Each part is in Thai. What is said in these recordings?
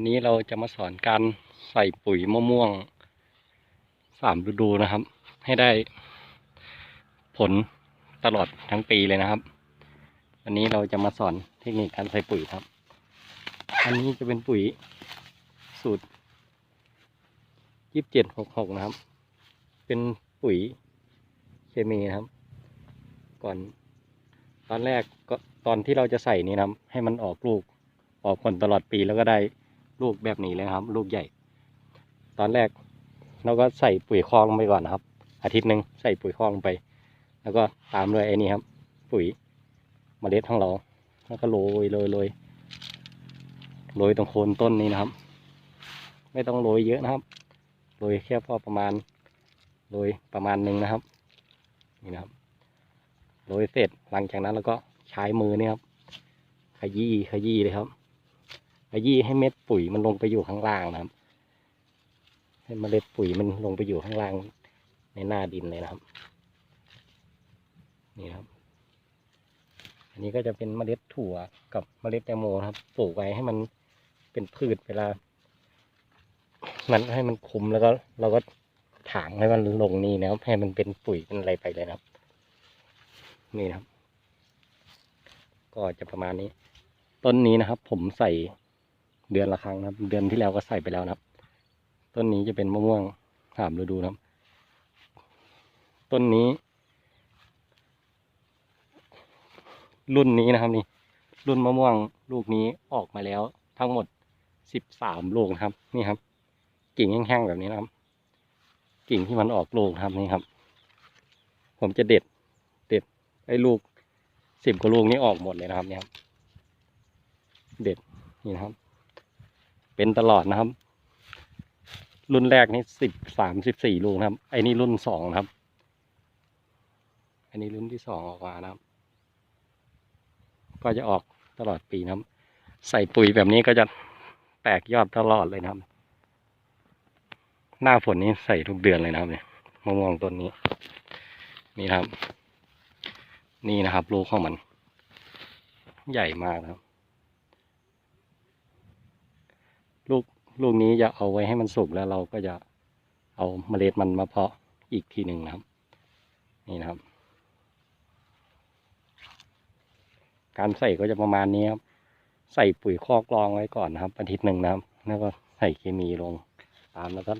วันนี้เราจะมาสอนการใส่ปุ๋ยมะม่วงสามฤดูนะครับ ให้ได้ผลตลอดทั้งปีเลยนะครับวันนี้เราจะมาสอนเทคนิคการใส่ปุ๋ยครับ อันนี้จะเป็นปุ๋ยสูตรยี่สิบเจ็ดหกหกนะครับ เป็นปุ๋ยเคมีนะครับ ก่อน ตอนแรกก็ตอนที่เราจะใส่นี่นะครับให้มันออกลูกออกผลตลอดปีแล้วก็ได้ ลูกแบบนี้เลยครับ ลูกใหญ่ ตอนแรกเราก็ใส่ปุ๋ยคลอกลงไปก่อนนะครับ อาทิตย์หนึ่งใส่ปุ๋ยคลอกลงไป แล้วก็ตามด้วยไอ้นี่ครับ ปุ๋ยเมล็ดของเรา แล้วก็โรยโรยโรยโรยตรงโคนต้นนี้นะครับ ไม่ต้องโรยเยอะนะครับโรยแค่พอประมาณโรยประมาณหนึ่งนะครับ นี่นะครับโรยเสร็จหลังจากนั้นเราก็ใช้มือนี่ครับ ขยี้ขยี้เลยครับ ขยี้ให้เม็ดปุ๋ยมันลงไปอยู่ข้างล่างนะครับ ให้เมล็ดปุ๋ยมันลงไปอยู่ข้างล่างในหน้าดินเลยนะครับ นี่ครับ อันนี้ก็จะเป็นเมล็ดถั่วกับเมล็ดแตงโมครับ ปลูกไว้ให้มันเป็นพืชเวลา มันให้มันคุมแล้วก็เราก็ถางให้มันลงนี่นะครับ ให้มันเป็นปุ๋ยเป็นอะไรไปเลยนะครับ นี่นะครับ ก็จะประมาณนี้ ต้นนี้นะครับ ผมใส่ เดือนละครั้งนะครับ เดือนที่แล้วก็ใส่ไปแล้วนะครับ ต้นนี้จะเป็นมะม่วงสามฤดูนะครับ ต้นนี้ รุ่นนี้นะครับนี่ รุ่นมะม่วงลูกนี้ออกมาแล้วทั้งหมดสิบสามลูกนะครับ นี่ครับ กิ่งแห้งๆแบบนี้นะครับ กิ่งที่มันออกลูกนะครับนี่ครับ ผมจะเด็ดเด็ดไอ้ลูกสิบกว่าลูกนี้ออกหมดเลยนะครับเนี่ยครับเด็ดนี่นะครับ เป็นตลอดนะครับ รุ่นแรกนี่สิบสามสิบสี่ลูกนะครับ ไอ้นี่รุ่นสองนะครับ อันนี้รุ่นที่สองออกมานะครับ ก็จะออกตลอดปีนะครับ ใส่ปุ๋ยแบบนี้ก็จะแตกยอดตลอดเลยนะครับ หน้าฝนนี้ใส่ทุกเดือนเลยนะครับเนี่ยมะม่วงต้นนี้ นี่ครับ นี่นะครับลูกของมัน ใหญ่มากครับ ลูกนี้จะเอาไว้ให้มันสุกแล้วเราก็จะเอาเมล็ดมันมาเพาะอีกทีหนึ่งนะครับ นี่นะครับ การใส่ก็จะประมาณนี้ครับใส่ปุ๋ยคอกรองไว้ก่อนนะครับอาทิตย์หนึ่งนะครับแล้วก็ใส่เคมีลงตามแล้วก็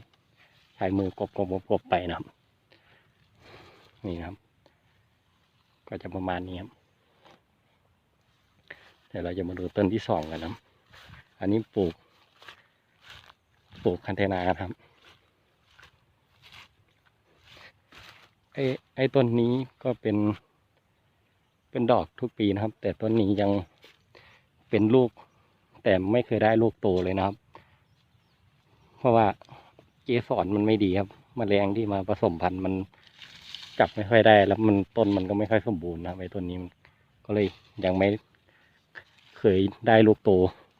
ใช้มือกบกบกบไปนะครับ นี่นะครับ ก็จะประมาณนี้ครับเดี๋ยวเราจะมาดูต้นที่สองกันนะครับอันนี้ปลูก ปลูกคันเทนาครับไอ้ไอ้ต้นนี้ก็เป็น เป็นดอกทุกปีนะครับ แต่ต้นนี้ยังเป็นลูก แต่ไม่เคยได้ลูกโตเลยนะครับ เพราะว่าเกสรมันไม่ดีครับมแมลงที่มาผสมพันธุ์มันจับไม่ค่อยได้ แล้วมันต้นมันก็ไม่ค่อยสมบูรณ์นะครับไอ้ต้นนี้มันก็เลยยังไม่เคยได้ลูกโต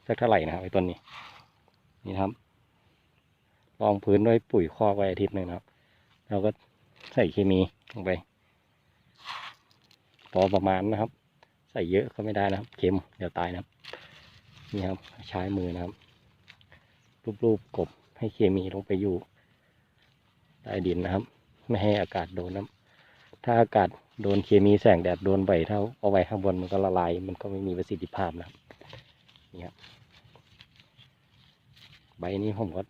สักเท่าไหร่นะครับไอ้ต้นนี้ นี่ครับ รองพื้นด้วยปุ๋ยคอกไว้อาทิตย์หนึ่งนะครับ เราก็ใส่เคมีลงไปพอประมาณนะครับ ใส่เยอะก็ไม่ได้นะครับ เค็มเดี๋ยวตายนะครับ นี่ครับใช้มือนะครับ รูปๆกบให้เคมีลงไปอยู่ใต้ดินนะครับ ไม่ให้อากาศโดนนะถ้าอากาศโดนเคมีแสงแดดโดนใบเท่าเอาไว้ข้างบนมันก็ละลาย มันก็ไม่มีประสิทธิภาพนะครับนี่ครับใบนี้ผมก็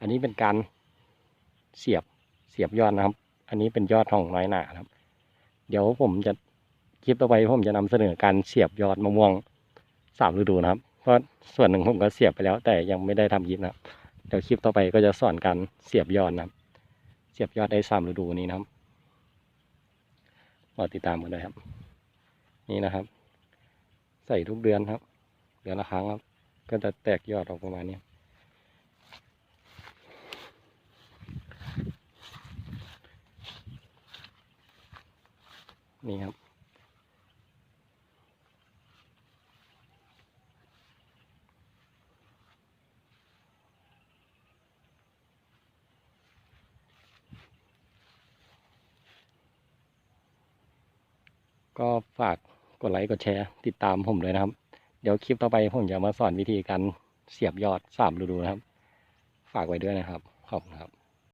อันนี้เป็นการเสียบเสียบยอดนะครับ อันนี้เป็นยอดของน้อยหนาครับ เดี๋ยวผมจะคลิปต่อไปผมจะนำเสนอการเสียบยอดมะม่วงสามฤดูนะครับ เพราะส่วนหนึ่งผมก็เสียบไปแล้ว แต่ยังไม่ได้ทำคลิปนะครับ เดี๋ยวคลิปต่อไปก็จะสอนการเสียบยอดนะครับ เสียบยอดได้สามฤดูนี้นะครับรอติดตามกันเลยครับ นี่นะครับ ใส่ทุกเดือนครับ เดือนละครั้งครับ ก็จะแตกยอดออกประมาณนี้ นี่ครับ ก็ฝากกดไลค์กดแชร์ ติดตามผมด้วยนะครับ เดี๋ยวคลิปต่อไปผมจะมาสอนวิธีการเสียบยอดสามฤดูนะครับ ฝากไว้ด้วยนะครับ ขอบคุณครับ